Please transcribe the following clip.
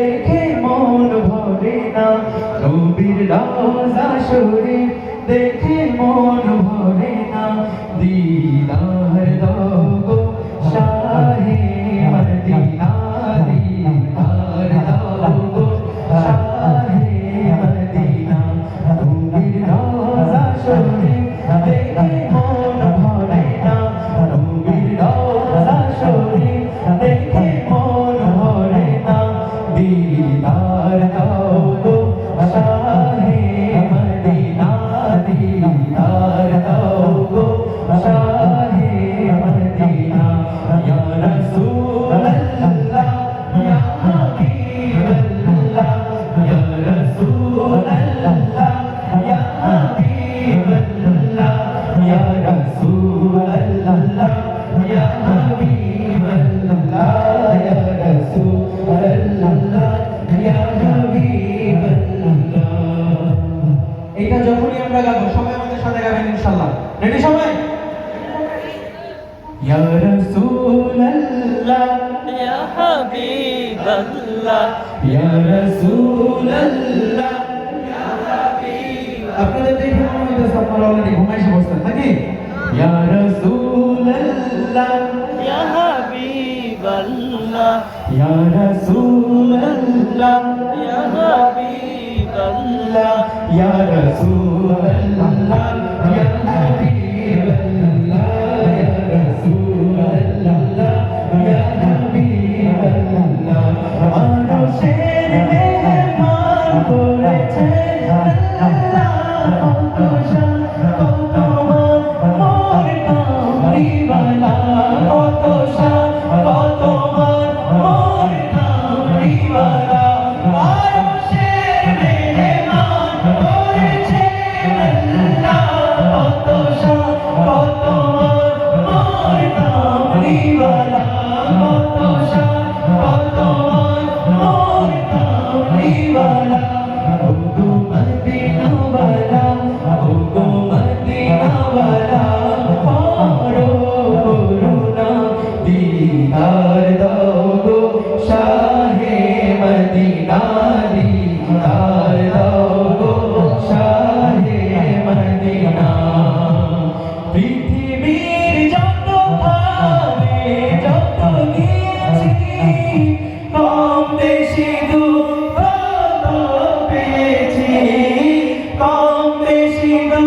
দেখে মন ভরে না। নবীর রওজা শরীফ দেখে মন ভরে না। দিদার দাও শাহে মদিনা দিদার দাও শাহে মদিনা নবীর মন এটা যখনই আমরা গাবো সবাই আমাদের সাথে গাবেন ইনশাল্লাহ। রেডি সবাই? ইয়া রাসূলুল্লাহ। ইয়া হাবিবাল্লাহ। ইয়া রাসূলুল্লাহ। আপনাদের দেখে মনে হইতেছে আপনারা অলরেডি ঘুমাইছে বসতেন নাকি? ইয়া রাসূলুল্লাহ। ইয়া হাবিবাল্লাহ। ইয়া রাসূলুল্লাহ। ইয়া হাবিবাল্লাহ। ইয়া রাসূলুল্লাহ। ইয়া